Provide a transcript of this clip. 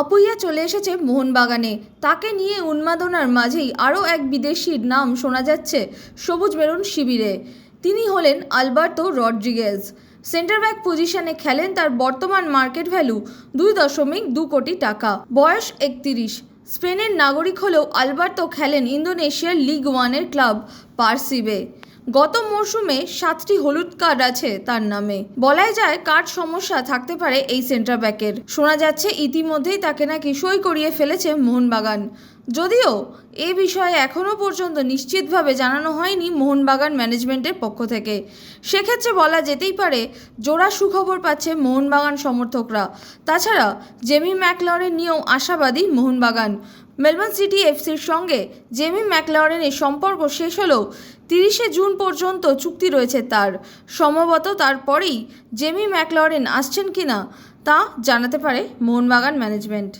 আপুইয়া চলে এসেছে মোহনবাগানে। তাকে নিয়ে উন্মাদনার মাঝেই আরও এক বিদেশির নাম শোনা যাচ্ছে সবুজ মেরুন শিবিরে। তিনি হলেন আলবার্তো রড্রিগেজ। সেন্টার ব্যাক পজিশনে খেলেন তার বর্তমান মার্কেট ভ্যালু দুই দশমিক দু কোটি টাকা। বয়স একতিরিশ। স্পেনের নাগরিক হলেও আলবার্তো খেলেন ইন্দোনেশিয়ার লিগ ওয়ানের ক্লাব পার্সিবে। গত মরশুমে সাতটি হলুদ কার্ড আছে তার নামে। বলাই যায় কার্ড সমস্যা থাকতে পারে এই সেন্টার ব্যাকের। শোনা যাচ্ছে ইতিমধ্যেই তাকে নাকি সই করিয়ে ফেলেছে মোহনবাগান। যদিও এ বিষয়ে এখনও পর্যন্ত নিশ্চিতভাবে জানানো হয়নি মোহনবাগান ম্যানেজমেন্টের পক্ষ থেকে। সেক্ষেত্রে বলা যেতেই পারে, জোড়া সুখবর পাচ্ছে মোহনবাগান সমর্থকরা। তাছাড়া জেমি ম্যাকলরেন নিয়েও আশাবাদী মোহনবাগান। মেলবোর্ন সিটি এফসির সঙ্গে জেমি ম্যাকলরেনের সম্পর্ক শেষ হলেও তিরিশে জুন পর্যন্ত চুক্তি রয়েছে তার। সম্ভবত তারপরেই জেমি ম্যাকলরেন আসছেন কিনা তা জানাতে পারে মোহনবাগান ম্যানেজমেন্ট।